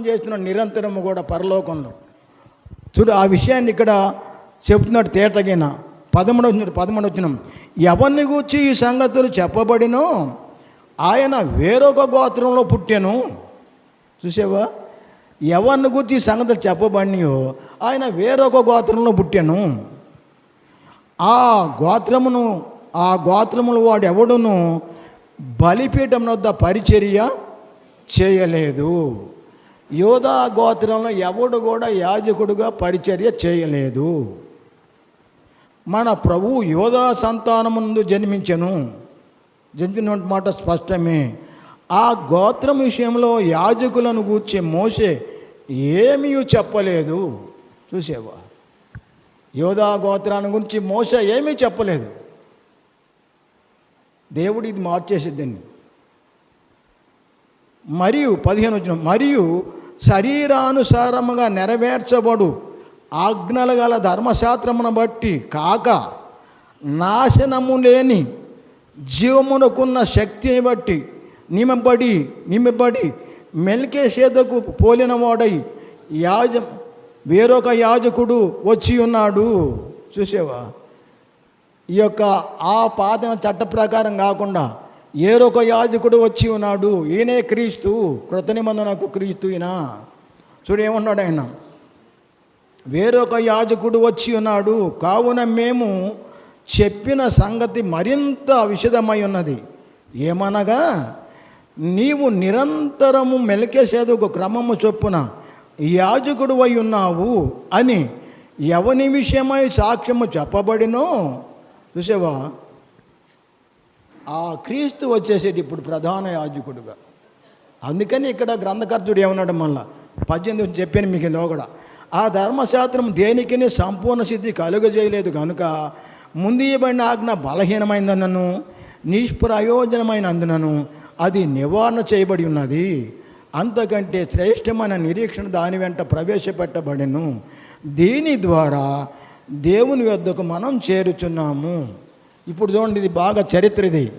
చేస్తున్న నిరంతరము కూడా పరలోకంలో. చూడు ఆ విషయాన్ని ఇక్కడ చెప్తున్నాడు తేటగిన పదమూడు వచ్చినాడు పదమూడు వచ్చిన ఎవరిని గూర్చి ఈ సంగతులు చెప్పబడినో ఆయన వేరొక గోత్రంలో పుట్టాను. చూసావా? ఎవరిని గురించి ఈ సంగతులు చెప్పబడినయో ఆయన వేరొక గోత్రంలో పుట్టాను. ఆ గోత్రమును ఆ గోత్రములు వాడు ఎవడును బలిపీఠం వద్ద పరిచర్య చేయలేదు. యోధా గోత్రంలో ఎవడు కూడా యాజకుడుగా పరిచర్య చేయలేదు. మన ప్రభు యోధా సంతానం ముందు జన్మించను. జన్మిన మాట స్పష్టమే. ఆ గోత్రం విషయంలో యాజకులను గూర్చి మోసే ఏమీ చెప్పలేదు. చూసేవా? యోధా గోత్రాన్ని గురించి మోస ఏమీ చెప్పలేదు. దేవుడు ఇది మార్చేసిద్దని మరియు పదిహేను వచ్చిన మరియు శరీరానుసారముగా నెరవేర్చబడు ఆజ్ఞలు గల ధర్మశాస్త్రమును బట్టి కాక నాశనము లేని జీవమునకున్న శక్తిని బట్టి నిమబడి నిమ్మబడి మెల్కే సేదకు పోలిన వాడై యాజ వేరొక యాజకుడు వచ్చి ఉన్నాడు. చూసేవా? ఈ యొక్క ఆ పాత చట్ట ప్రకారం కాకుండా ఏరొక యాజకుడు వచ్చి ఉన్నాడు. ఈయనే క్రీస్తు కృత నిబంధనకు క్రీస్తు ఈయన. చూడు ఏమన్నాడు ఆయన. వేరొక యాజకుడు వచ్చి ఉన్నాడు. కావున మేము చెప్పిన సంగతి మరింత విషదమై ఉన్నది. ఏమనగా నీవు నిరంతరము మెలకేసేదొక క్రమము చొప్పున యాజకుడు అయి ఉన్నావు అని ఎవని విషయమై సాక్ష్యము చెప్పబడినో చూసేవా? ఆ క్రీస్తు వచ్చేసేటి ఇప్పుడు ప్రధాన యాజకుడుగా. అందుకని ఇక్కడ గ్రంథకర్తుడు ఏమన్నాడు మళ్ళా? పద్దెనిమిది చెప్పాను మీకు లోగడ ఆ ధర్మశాస్త్రం దేనికి సంపూర్ణ సిద్ధి కలుగజేయలేదు కనుక ముందు ఇవ్వబడిన ఆజ్ఞ బలహీనమైందన్నను నిష్ప్రయోజనమైనందునను అది నివారణ చేయబడి ఉన్నది. అంతకంటే శ్రేష్టమైన నిరీక్షణ దాని వెంట ప్రవేశపెట్టబడెను. దీని ద్వారా దేవుని వద్దకు మనం చేరుచున్నాము. ఇప్పుడు చూడండి ఇది బాగా చరిత్ర ఇది.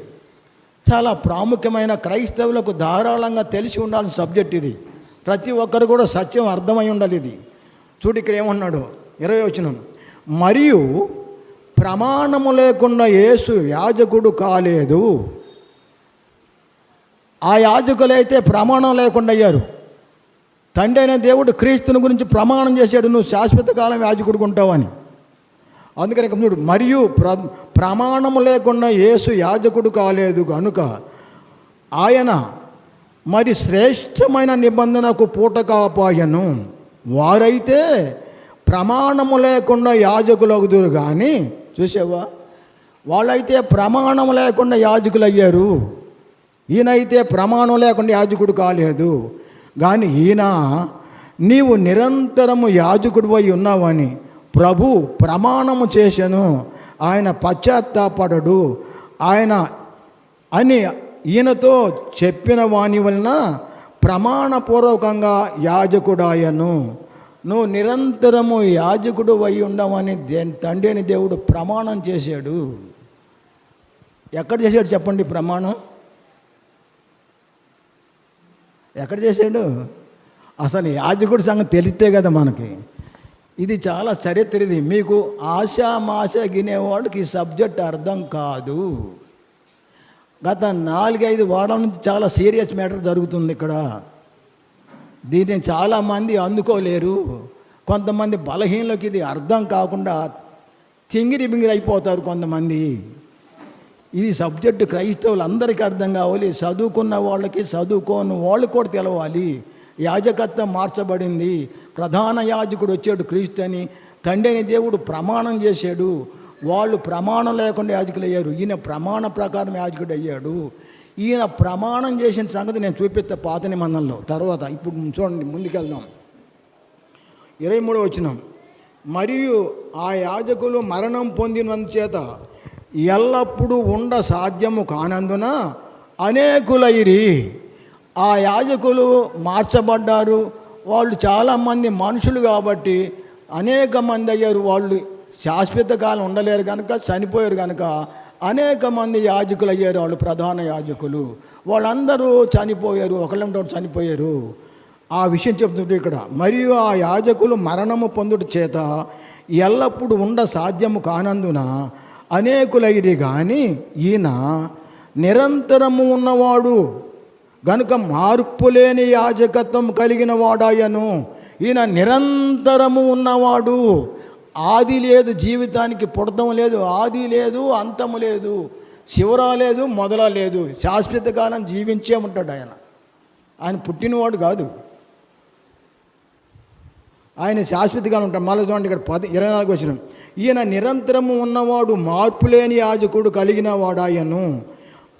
చాలా ప్రాముఖ్యమైన క్రైస్తవులకు ధారాళంగా తెలిసి ఉండాల్సిన సబ్జెక్ట్ ఇది. ప్రతి ఒక్కరు కూడా సత్యం అర్థమై ఉండాలి ఇది. చూడు ఇక్కడ ఏమన్నాడు? ఇరవై వచ్చిన మరియు ప్రమాణము లేకుండా యేసు యాజకుడు కాలేదు. ఆ యాజకులైతే ప్రమాణం లేకుండా అయ్యారు. తండ్రి అయిన దేవుడు క్రీస్తుని గురించి ప్రమాణం చేశాడు నువ్వు శాశ్వత కాలం యాజకుడు అందుకని చూడు మరియు ప్ర ప్రమాణము లేకుండా యేసు యాజకుడు కాలేదు కనుక ఆయన మరి శ్రేష్టమైన నిబంధనకు పూట కాపాయను. వారైతే ప్రమాణము లేకుండా యాజకులగుదురు కానీ చూసావా? వాళ్ళైతే ప్రమాణం లేకుండా యాజకులు అయ్యారు ఈయనైతే ప్రమాణం లేకుండా యాజకుడు కాలేదు. కానీ ఈయన నీవు నిరంతరము యాజకుడు అయి ఉన్నావని ప్రభు ప్రమాణము చేశాను. ఆయన పశ్చాత్తాపడడు ఆయన అని ఈయనతో చెప్పిన వాని వలన ప్రమాణపూర్వకంగా యాజకుడాయను. నువ్వు నిరంతరము యాజకుడు అయి ఉండవని దే తండ్రి అని దేవుడు ప్రమాణం చేశాడు. ఎక్కడ చేశాడు చెప్పండి ప్రమాణం? ఎక్కడ చేశాడు? అసలు యాజకుడి సంగతి తెలిస్తే కదా మనకి. ఇది చాలా చరిత్ర ఇది మీకు ఆశామాష గినేవాళ్ళకి ఈ సబ్జెక్ట్ అర్థం కాదు. గత నాలుగైదు వారాల నుంచి చాలా సీరియస్ మ్యాటర్ జరుగుతుంది ఇక్కడ. దీన్ని చాలామంది అందుకోలేరు. కొంతమంది బలహీనలోకి ఇది అర్థం కాకుండా తింగిరి బింగిరి అయిపోతారు కొంతమంది. ఇది సబ్జెక్టు క్రైస్తవులు అందరికీ అర్థం కావాలి. చదువుకున్న వాళ్ళకి చదువుకోని వాళ్ళు కూడా తెలవాలి. యాజకత్వం మార్చబడింది. ప్రధాన యాజకుడు వచ్చాడు క్రీస్తు అని తండ్రిని దేవుడు ప్రమాణం చేశాడు. వాళ్ళు ప్రమాణం లేకుండా యాజకులు అయ్యారు. ఈయన ప్రమాణ ప్రకారం యాజకుడు అయ్యాడు. ఈయన ప్రమాణం చేసిన సంగతి నేను చూపిస్తా పాత నిబంధనలో. తర్వాత ఇప్పుడు చూడండి ముందుకెళ్దాం. ఇరవై మూడో వచ్చినాం మరియు ఆ యాజకులు మరణం పొందినందుచేత ఎల్లప్పుడూ ఉండ సాధ్యము కానందున అనేకులైరి ఆ యాజకులు మార్చబడ్డారు. వాళ్ళు చాలామంది మనుషులు కాబట్టి అనేక మంది అయ్యారు. వాళ్ళు శాశ్వత కాలం ఉండలేరు కనుక చనిపోయారు కనుక అనేక మంది యాజకులు అయ్యారు. వాళ్ళు ప్రధాన యాజకులు. వాళ్ళందరూ చనిపోయారు. ఒకళ్ళంటే చనిపోయారు. ఆ విషయం చెప్తుంటే ఇక్కడ మరియు ఆ యాజకులు మరణము పొందుట చేత ఎల్లప్పుడూ ఉండ సాధ్యము కానందున అనేకులైరి కానీ ఈయన నిరంతరము ఉన్నవాడు. గనుక మార్పులేని యాజకత్వం కలిగిన వాడాయను. ఈయన నిరంతరము ఉన్నవాడు. ఆది లేదు జీవితానికి పుడతం లేదు ఆది లేదు అంతము లేదు శివరా లేదు మొదల లేదు. శాశ్వత కాలం జీవించే ఉంటాడు ఆయన. ఆయన పుట్టినవాడు కాదు. ఆయన శాశ్వతగానే ఉంటాడు. మళ్ళీ చూడండి ఇక్కడ పది ఇరవై నాలుగు వచ్చిన ఈయన నిరంతరము ఉన్నవాడు మార్పులేని యాజకుడు కలిగిన వాడాయను.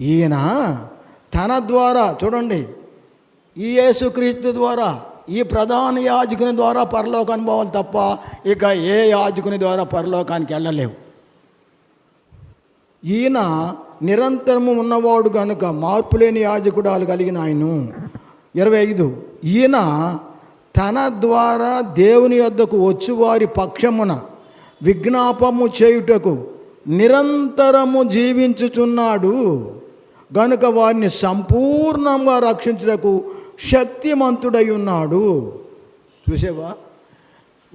ఈయన తన ద్వారా చూడండి ఈ యేసుక్రీస్తు ద్వారా ఈ ప్రధాన యాజకుని ద్వారా పరలోక అనుభవాలు తప్ప ఇక ఏ యాజకుని ద్వారా పరలోకానికి వెళ్ళలేవు. ఈయన నిరంతరము ఉన్నవాడు కనుక మార్పులేని యాజకుడాలు కలిగిన ఆయన ఇరవై ఐదు ఈయన తన ద్వారా దేవుని యొద్దకు వచ్చువారి పక్షమున విజ్ఞాపము చేయుటకు నిరంతరము జీవించుచున్నాడు. గనుక వారిని సంపూర్ణంగా రక్షించుటకు శక్తిమంతుడై ఉన్నాడు. చూసేవా?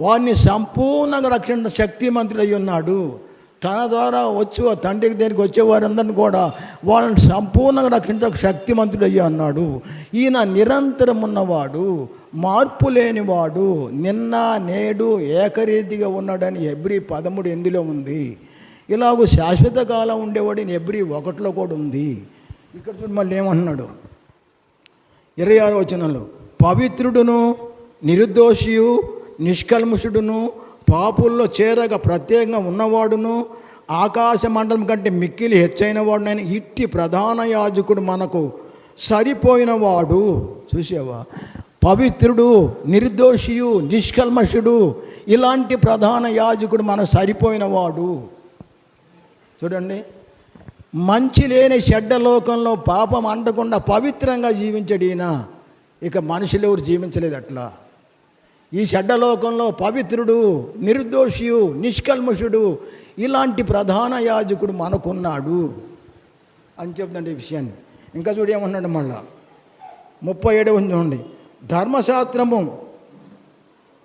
వారిని సంపూర్ణంగా రక్షణ శక్తిమంతుడై ఉన్నాడు. తన ద్వారా వచ్చి ఆ తండ్రికి దగ్గరికి వచ్చే వారందరిని కూడా వాళ్ళని సంపూర్ణంగా రక్షించక శక్తిమంతుడయ్యా అన్నాడు ఈయన నిరంతరం ఉన్నవాడు మార్పు లేనివాడు నిన్న నేడు ఏకరీతిగా ఉన్నాడని ఎబ్రి పదమూడు ఎందులో ఉంది. ఇలాగూ శాశ్వత కాలం ఉండేవాడు ఎబ్రి ఒకటిలో కూడా ఉంది. ఇక్కడ చూడు మళ్ళీ ఏమంటున్నాడు? ఇరవై ఆరు వచనంలో పవిత్రుడును నిరుద్దోషియు నిష్కల్ముషుడును పాపుల్లో చేరక ప్రత్యేకంగా ఉన్నవాడును ఆకాశ మండలం కంటే మిక్కిలి హెచ్చైన వాడునని ఇట్టి ప్రధాన యాజకుడు మనకు సరిపోయినవాడు. చూసావా? పవిత్రుడు నిర్దోషియు నిష్కల్మషుడు ఇలాంటి ప్రధాన యాజకుడు మనకు సరిపోయినవాడు. చూడండి. మంచి లేని చెడ్డ లోకంలో పాపం అంటకుండా పవిత్రంగా జీవించడీన ఇక మనుషులు ఎవరు జీవించలేదు అట్లా. ఈ లోకంలో పవిత్రుడు నిర్దోషియు నిష్కల్మషుడు ఇలాంటి ప్రధాన యాజకుడు మనకున్నాడు. అని చెప్తుండే ఈ విషయాన్ని. ఇంకా చూడు ఏమన్నాడు మళ్ళా. ముప్పై ఏడు చూడండి. ధర్మశాస్త్రము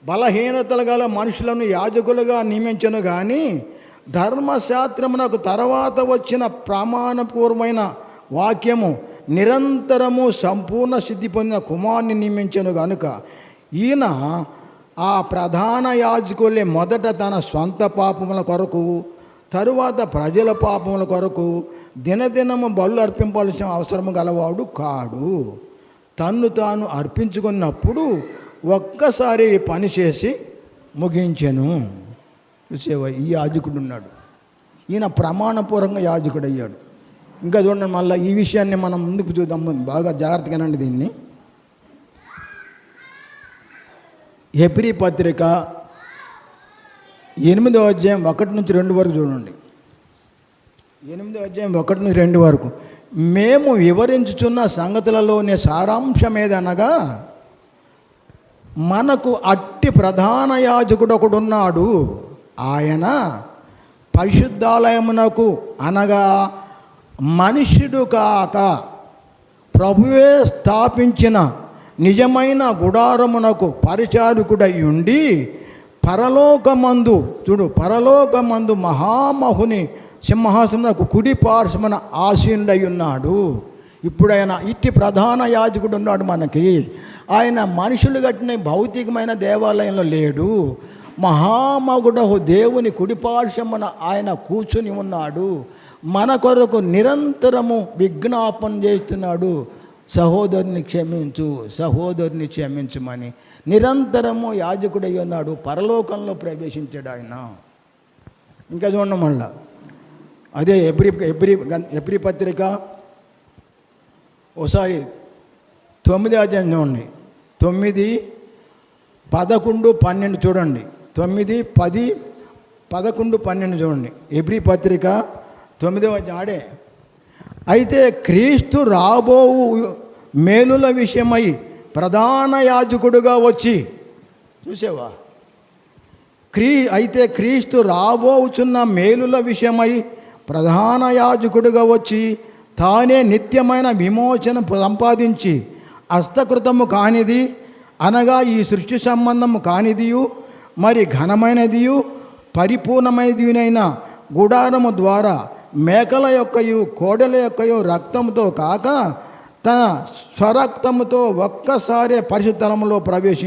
బలహీనతలు గల మనుషులను యాజకులుగా నియమించను కానీ ధర్మశాస్త్రమునకు తర్వాత వచ్చిన ప్రమాణపూర్వమైన వాక్యము నిరంతరము సంపూర్ణ సిద్ధి పొందిన కుమారుని నియమించను గనుక. ఈయన ఆ ప్రధాన యాజకులే మొదట తన సొంత పాపముల కొరకు తరువాత ప్రజల పాపముల కొరకు దినదినము బళ్ళు అర్పింపాల్సిన అవసరం గలవాడు కాడు. తన్ను తాను అర్పించుకున్నప్పుడు ఒక్కసారి పని చేసి ముగించెను. చూసేవా ఈ యాజకుడు ఉన్నాడు. ఈయన ప్రమాణపూర్వకంగా యాజకుడు అయ్యాడు ఇంకా చూడండి మళ్ళీ ఈ విషయాన్ని మనం ముందుకు చూద్దాం. బాగా జాగ్రత్తగానండి దీన్ని. ఎపిరి పత్రిక ఎనిమిదో అధ్యాయం ఒకటి నుంచి రెండు వరకు చూడండి. ఎనిమిదో అధ్యాయం ఒకటి నుంచి రెండు వరకు. మేము వివరించుచున్న సంగతులలోని సారాంశం ఏదనగా మనకు అట్టి ప్రధాన యాజకుడు ఒకడున్నాడు. ఆయన పరిశుద్ధాలయమునకు అనగా మనుష్యుడు కాక ప్రభువే స్థాపించిన నిజమైన గుడారమునకు పరిచారకుడై ఉండి పరలోకమందు చూడు పరలోకమందు మహామహుని సింహాసనకు కుడి పార్శ్వన ఆశీనుడై ఉన్నాడు. ఇప్పుడు ఆయన ఇట్టి ప్రధాన యాజకుడు ఉన్నాడు మనకి. ఆయన మనుషులు కట్టిన భౌతికమైన దేవాలయంలో లేడు. మహామగుడహు దేవుని కుడిపార్శ్వమున ఆయన కూర్చుని ఉన్నాడు. మన కొరకు నిరంతరము విజ్ఞాపన చేస్తున్నాడు. సహోదరుని క్షమించు సహోదరుని క్షమించమని. నిరంతరము యాజకుడై ఉన్నాడు. పరలోకంలో ప్రవేశించాడు ఆయన. ఇంకా చూడండి మళ్ళా. అదే ఎబ్రి ఎబ్రి ఎబ్రి పత్రిక. ఒకసారి తొమ్మిది అధ్యాయం చూడండి. తొమ్మిది పదకొండు పన్నెండు చూడండి. తొమ్మిది పది పదకొండు పన్నెండు చూడండి. ఎబ్రి పత్రిక తొమ్మిదవ ఆడే అయితే క్రీస్తు రాబోవు మేలుల విషయమై ప్రధాన యాజకుడుగా వచ్చి చూసావా? క్రీ అయితే క్రీస్తు రాబోచున్న మేలుల విషయమై ప్రధాన యాజకుడుగా వచ్చి తానే నిత్యమైన విమోచన సంపాదించి హస్తకృతము కానిది అనగా ఈ సృష్టి సంబంధము కానిదియు మరి ఘనమైనదియు పరిపూర్ణమైనదినైన గుడారము ద్వారా మేకల యొక్కయు కోడెల యొక్కయు రక్తముతో కాక తన స్వరక్తముతో ఒక్కసారే పరిశుద్ధలములో ప్రవేశించి